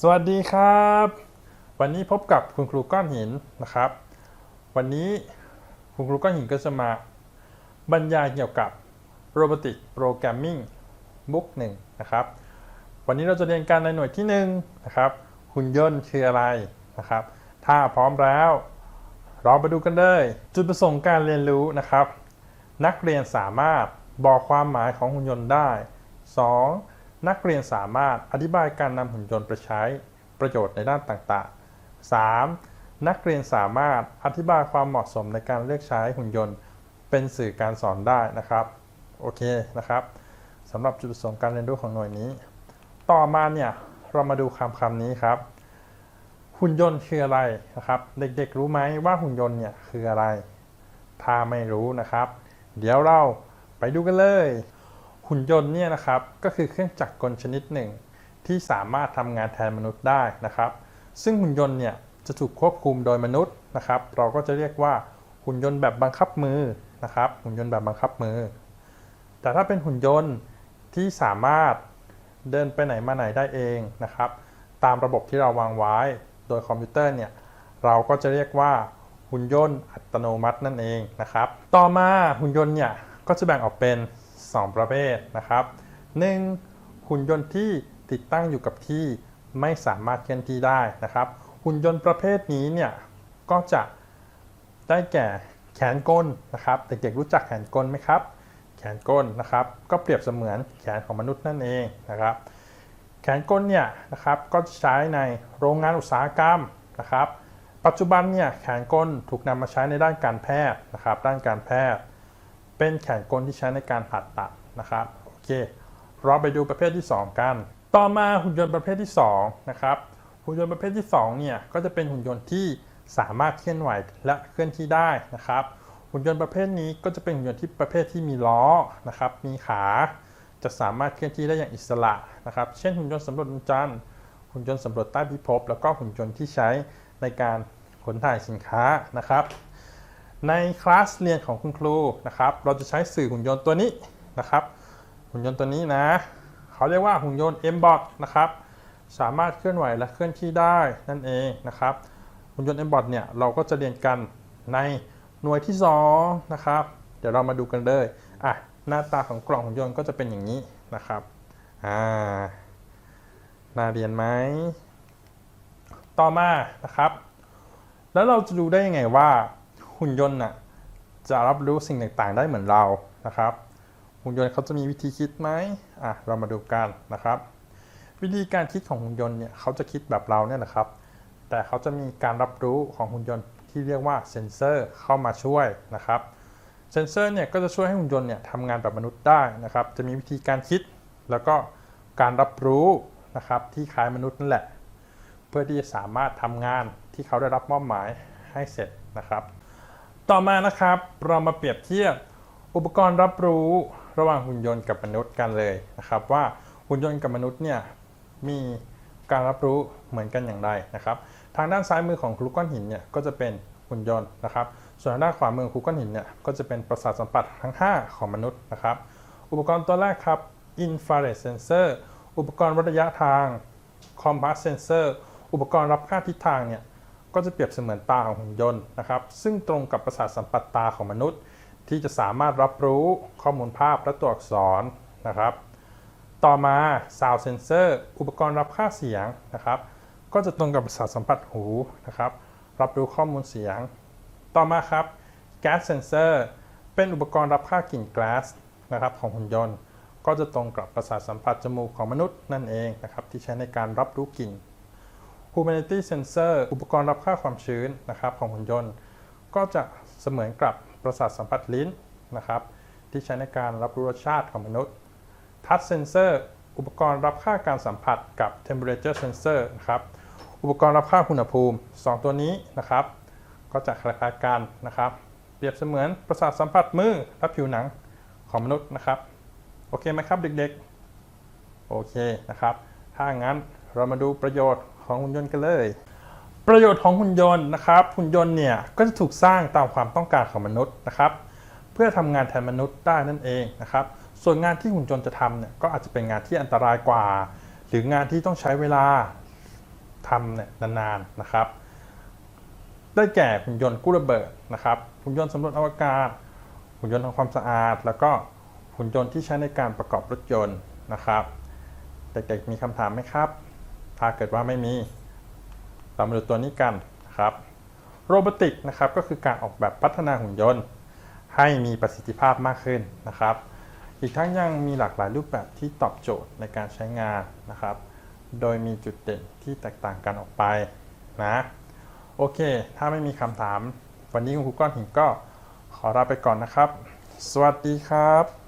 สวัสดีครับ วันนี้พบกับคุณครูก้อนหินนะครับ วันนี้คุณครูก้อนหินก็จะมาบรรยายเกี่ยวกับ Robotic Programming บุ๊กหนึ่งนะครับ วันนี้เราจะเรียนกันในหน่วยที่หนึ่งนะครับหุ่นยนต์คืออะไรนะครับ ถ้าพร้อมแล้ว เราไปดูกันเลย จุดประสงค์การเรียนรู้นะครับ นักเรียนสามารถบอกความหมายของหุ่นยนต์ได้ 2. นักเรียนสามารถอธิบายการนำหุ่นยนต์ไปใช้ประโยชน์ในด้านต่างๆ 3. นักเรียนสามารถอธิบายความเหมาะสมในการเลือกใช้หุ่นยนต์ เป็นสื่อการสอนได้นะครับ โอเคนะครับสำหรับจุดประสงค์การเรียนรู้ของหน่วยนี้ ต่อมาเนี่ยเรามาดูคำคำนี้ครับ หุ่นยนต์คืออะไรนะครับ เด็กๆ รู้ไหมว่าหุ่นยนต์เนี่ยคืออะไร ถ้าไม่รู้นะครับ เดี๋ยวเราไปดูกันเลย หุ่นยนต์เนี่ยนะครับก็คือเครื่องจักรกลชนิดหนึ่ง ที่สามารถทำงานแทนมนุษย์ได้นะครับ ซึ่งหุ่นยนต์เนี่ยจะถูกควบคุมโดยมนุษย์นะครับ เราก็จะเรียกว่าหุ่นยนต์แบบบังคับมือนะครับ หุ่นยนต์แบบบังคับมือ แต่ถ้าเป็นหุ่นยนต์ที่สามารถเดินไปไหนมาไหนได้เองนะครับ ตามระบบที่เราวางไว้โดยคอมพิวเตอร์เนี่ยเราก็จะเรียกว่าหุ่นยนต์อัตโนมัตินั่นเองนะครับ ต่อมาหุ่นยนต์เนี่ยก็จะแบ่งออกเป็น 2 ประเภทนะครับ 1. หุ่นยนต์ที่ติดตั้งอยู่กับที่ไม่สามารถเคลื่อนที่ได้นะครับ หุ่นยนต์ประเภทนี้เนี่ยก็จะได้แก่แขนกลนะครับเด็กๆรู้จักแขนกลไหมครับ แขนกลนะครับ ก็เปรียบเสมือนแขนของมนุษย์นั่นเองนะครับ แขนกลเนี่ยนะครับก็ใช้ในโรงงานอุตสาหกรรมนะครับ ปัจจุบันเนี่ยแขนกลถูกนำมาใช้ในด้านการแพทย์นะครับ ด้านการแพทย์ เป็นแขนกลที่ใช้ในการผ่าตัดนะครับโอเคเราไปดูประเภทที่ 2 กัน ต่อมาหุ่นยนต์ประเภทที่2นะครับหุ่นยนต์ประเภทที่2เนี่ยก็จะเป็นหุ่นยนต์ที่สามารถเคลื่อนไหวและเคลื่อนที่ได้นะครับ หุ่นยนต์ประเภทนี้ก็จะเป็นหุ่นยนต์ที่ประเภทที่มีล้อนะครับ มีขา จะสามารถเคลื่อนที่ได้อย่างอิสระนะครับ เช่นหุ่นยนต์สำรวจดวงจันทร์หุ่นยนต์สำรวจใต้พิภพแล้วก็หุ่นยนต์ที่ใช้ในการขนถ่ายสินค้านะครับ ในคลาสเรียนของคุณครูนะครับ เราจะใช้สื่อหุ่นยนต์ตัวนี้นะครับ หุ่นยนต์ตัวนี้นะ เขาเรียกว่าหุ่นยนต์ M-Bot นะครับ สามารถเคลื่อนไหวและเคลื่อนที่ได้นั่นเองนะครับ หุ่นยนต์ M-Bot เนี่ยเราก็จะเรียนกันในหน่วยที่2นะครับ เดี๋ยวเรามาดูกันเลยอะหน้าตาของกล่องหุ่นยนต์ก็จะเป็นอย่างนี้นะครับอ่าน่าเรียนไหมต่อมานะครับ แล้วเราจะดูได้ยังไงว่า หุ่นยนต์น่ะจะรับรู้สิ่งต่างๆ ได้เหมือนเรานะครับ หุ่นยนต์เขาจะมีวิธีคิดไหมอะเรามาดูกันนะครับ วิธีการคิดของหุ่นยนต์เนี่ยเขาจะคิดแบบเราเนี่ยนะครับ แต่เขาจะมีการรับรู้ของหุ่นยนต์ที่เรียกว่าเซนเซอร์เข้ามาช่วยนะครับเซนเซอร์เนี่ยก็จะช่วยให้หุ่นยนต์เนี่ยทำงานแบบมนุษย์ได้นะครับ จะมีวิธีการคิดแล้วก็การรับรู้นะครับที่คล้ายมนุษย์นั่นแหละ เพื่อที่จะสามารถทำงานที่เขาได้รับมอบหมายให้เสร็จนะครับ ต่อมานะครับเรามาเปรียบเทียบอุปกรณ์รับรู้ระหว่างหุ่นยนต์กับมนุษย์กันเลยนะครับ ว่าหุ่นยนต์กับมนุษย์เนี่ยมีการรับรู้เหมือนกันอย่างไรนะครับ ทางด้านซ้ายมือของครูก้อนหินเนี่ยก็จะเป็นหุ่นยนต์นะครับ ส่วนทางด้านขวามือของครูก้อนหินเนี่ยก็จะเป็นประสาทสัมผัสทั้ง 5 ของมนุษย์นะครับ อุปกรณ์ตัวแรกครับ infrared sensor อุปกรณ์วัดระยะทาง compass sensor อุปกรณ์รับค่าทิศทางเนี่ย ก็จะเปรียบเสมือนตาของหุ่นยนต์นะครับ ซึ่งตรงกับประสาทสัมผัสตาของมนุษย์ ที่จะสามารถรับรู้ข้อมูลภาพและตัวอักษรนะครับ ต่อมา sound sensor อุปกรณ์รับค่าเสียงนะครับ ก็จะตรงกับประสาทสัมผัสหูนะครับ รับรู้ข้อมูลเสียง ต่อมาครับ gas sensor เป็นอุปกรณ์รับค่ากลิ่นแก๊สนะครับของหุ่นยนต์ ก็จะตรงกับประสาทสัมผัสจมูกของมนุษย์นั่นเองนะครับที่ใช้ในการรับรู้กลิ่น humidity sensor อุปกรณ์รับค่าความชื้นนะครับของหุ่นยนต์ ก็จะเสมือนกับประสาทสัมผัสลิ้นนะครับ ที่ใช้ในการรับรู้รสชาติของมนุษย์ touch sensor อุปกรณ์รับค่าการสัมผัสกับ temperature sensor นะครับอุปกรณ์รับค่าอุณหภูมิ 2 ตัวนี้นะครับ ก็จะคล้ายๆกันนะครับ เปรียบเสมือนประสาทสัมผัสมือและผิวหนังของมนุษย์นะครับ โอเคไหมครับเด็กๆ โอเคนะครับ ถ้างั้นเรามาดูประโยชน์ ของหุ่นยนต์กันเลย ประโยชน์ของหุ่นยนต์นะครับ หุ่นยนต์เนี่ยก็จะถูกสร้างตามความต้องการของมนุษย์นะครับ เพื่อทำงานแทนมนุษย์ได้นั่นเองนะครับ ส่วนงานที่หุ่นยนต์จะทำเนี่ยก็อาจจะเป็นงานที่อันตรายกว่า หรืองานที่ต้องใช้เวลาทำเนี่ยนานๆนะครับ ได้แก่หุ่นยนต์กู้ระเบิดนะครับหุ่นยนต์สำรวจอวกาศ หุ่นยนต์ทำความสะอาด แล้วก็หุ่นยนต์ที่ใช้ในการประกอบรถยนต์นะครับ เด็กๆมีคำถามไหมครับ ถ้าเกิดว่าไม่มี เรามาดูตัวนี้กันนะครับโรบอติกนะครับก็คือการออกแบบพัฒนาหุ่นยนต์ ให้มีประสิทธิภาพมากขึ้นนะครับ อีกทั้งยังมีหลากหลายรูปแบบที่ตอบโจทย์ในการใช้งานนะครับ โดยมีจุดเด่นที่แตกต่างกันออกไปนะโอเค ถ้าไม่มีคำถาม วันนี้คุณครูก้อนหินก็ขอลาไปก่อนนะครับ สวัสดีครับ